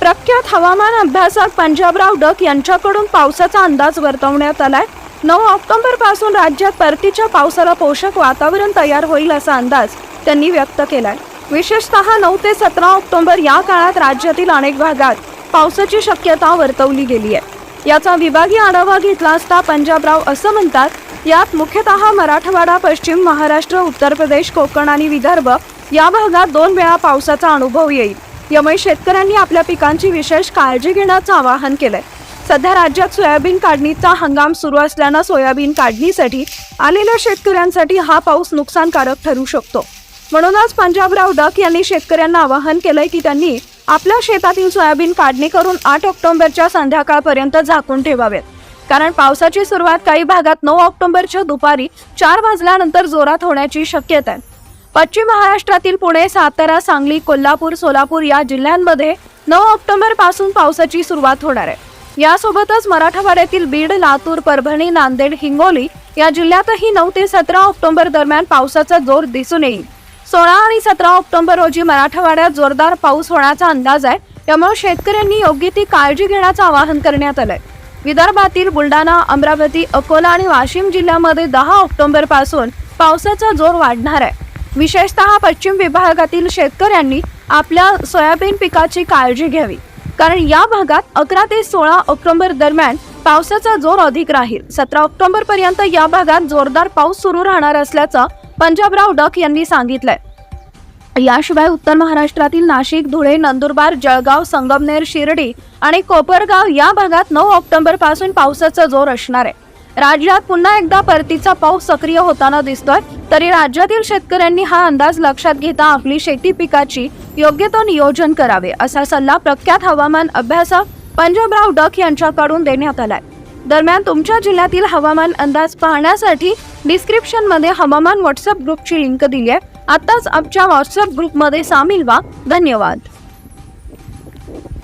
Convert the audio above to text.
प्रख्यात हवामान अभ्यासक पंजाबराव डक यांच्याकडून पावसाचा अंदाज वर्तवण्यात आलाय. नऊ ऑक्टोबरपासून राज्यात परतीच्या पावसाला पोषक वातावरण तयार होईल असा अंदाज त्यांनी व्यक्त केलाय. विशेषतः नऊ ते सतरा ऑक्टोबर या काळात राज्यातील अनेक भागात पावसाची शक्यता वर्तवली गेली आहे. याचा विभागीय आढावा घेतला असता पंजाबराव असं म्हणतात यात मुख्यतः मराठवाडा पश्चिम महाराष्ट्र उत्तर प्रदेश कोकण आणि विदर्भ या भागात दोन वेळा पावसाचा अनुभव येईल. यामुळे शेतकऱ्यांनी आपल्या पिकांची विशेष काळजी घेण्याचं आवाहन केलंय. सध्या राज्यात सोयाबीन काढणीचा हंगाम सुरू असल्यानं सोयाबीन काढणीसाठी आलेल्या शेतकऱ्यांसाठी हा पाऊस नुकसानकारक ठरू शकतो. म्हणूनच पंजाबराव डक यांनी शेतकऱ्यांना आवाहन केलंय की त्यांनी आपल्या शेतातील सोयाबीन काढणी करून आठ ऑक्टोबरच्या संध्याकाळपर्यंत झाकून ठेवावेत. कारण पावसाची सुरुवात काही भागात नऊ ऑक्टोबरच्या दुपारी चार वाजल्यानंतर जोरात होण्याची शक्यता आहे. पश्चिम महाराष्ट्रातील पुणे सातारा सांगली कोल्हापूर सोलापूर या जिल्ह्यांमध्ये नऊ ऑक्टोबरपासून पावसाची सुरुवात होणार आहे. यासोबतच मराठवाड्यातील बीड लातूर परभणी नांदेड हिंगोली या जिल्ह्यातही नऊ ते सतरा ऑक्टोबर दरम्यान पावसाचा जोर दिसून येईल. सोळा आणि सतरा ऑक्टोबर रोजी मराठवाड्यात जोरदार पाऊस होण्याचा अंदाज आहे. त्यामुळे शेतकऱ्यांनी योग्य ती काळजी घेण्याचं आवाहन करण्यात आलंय. विदर्भातील बुलढाणा अमरावती अकोला आणि वाशिम जिल्ह्यामध्ये दहा ऑक्टोबरपासून पावसाचा जोर वाढणार आहे. विशेषतः पश्चिम विभागातील शेतकऱ्यांनी आपल्या सोयाबीन पिकाची काळजी घ्यावी. कारण या भागात अकरा ते सोळा ऑक्टोबर दरम्यान पावसाचा जोर अधिक राहील. सतरा ऑक्टोबर पर्यंत या भागात जोरदार पाऊस सुरू राहणार असल्याचं पंजाबराव डक यांनी सांगितलंय. याशिवाय उत्तर महाराष्ट्रातील नाशिक धुळे नंदुरबार जळगाव संगमनेर शिर्डी आणि कोपरगाव या भागात नऊ ऑक्टोबरपासून पावसाचा जोर असणार आहे. राज्यात पुन्हा एकदा परतीचा पाऊस सक्रिय होताना दिसतोय. तरी राज्यातील शेतकऱ्यांनी हा अंदाज लक्षात घेता आपली शेती पिकाची योग्य तो नियोजन करावे असा सल्ला प्रख्यात हवामान अभ्यासक पंजाबराव डक यांच्याकडून देण्यात आलाय. दरम्यान तुमच्या जिल्ह्यातील हवामान अंदाज पाहण्यासाठी डिस्क्रिप्शनमध्ये हवामान व्हॉट्सअप ग्रुपची लिंक दिली आहे. आताच आमच्या व्हॉट्सअप ग्रुपमध्ये सामील व्हा. धन्यवाद.